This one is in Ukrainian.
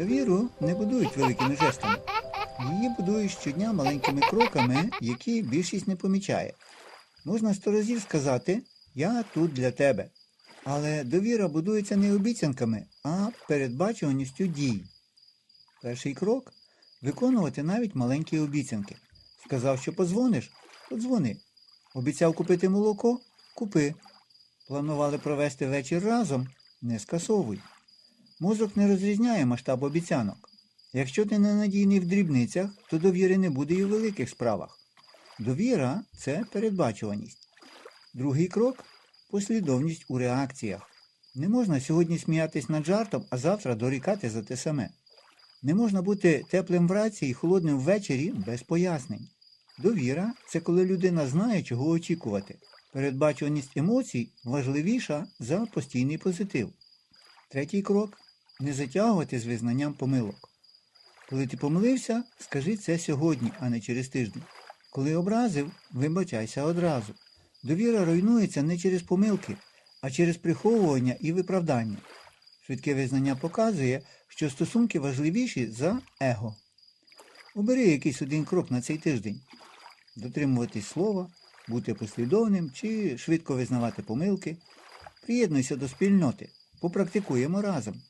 Довіру не будують великими жестами. Її будують щодня маленькими кроками, які більшість не помічає. Можна сто разів сказати Я тут для тебе. Але довіра будується не обіцянками, а передбачуваністю дій. Перший крок виконувати навіть маленькі обіцянки. Сказав, що позвониш, подзвони. Обіцяв купити молоко купи. Планували провести вечір разом не скасовуй. Мозок не розрізняє масштаб обіцянок. Якщо ти ненадійний в дрібницях, то довіри не буде і у великих справах. Довіра це передбачуваність. Другий крок послідовність у реакціях. Не можна сьогодні сміятись над жартом, а завтра дорікати за те саме. Не можна бути теплим вранці і холодним ввечері без пояснень. Довіра це коли людина знає, чого очікувати. Передбачуваність емоцій важливіша за постійний позитив. Третій крок не затягувати з визнанням помилок. Коли ти помилився, скажи це сьогодні, а не через тиждень. Коли образив, вибачайся одразу. Довіра руйнується не через помилки, а через приховування і виправдання. Швидке визнання показує, що стосунки важливіші за его. Обери якийсь один крок на цей тиждень. Дотримуватись слова, бути послідовним чи швидко визнавати помилки. Приєднуйся до спільноти. Попрактикуємо разом.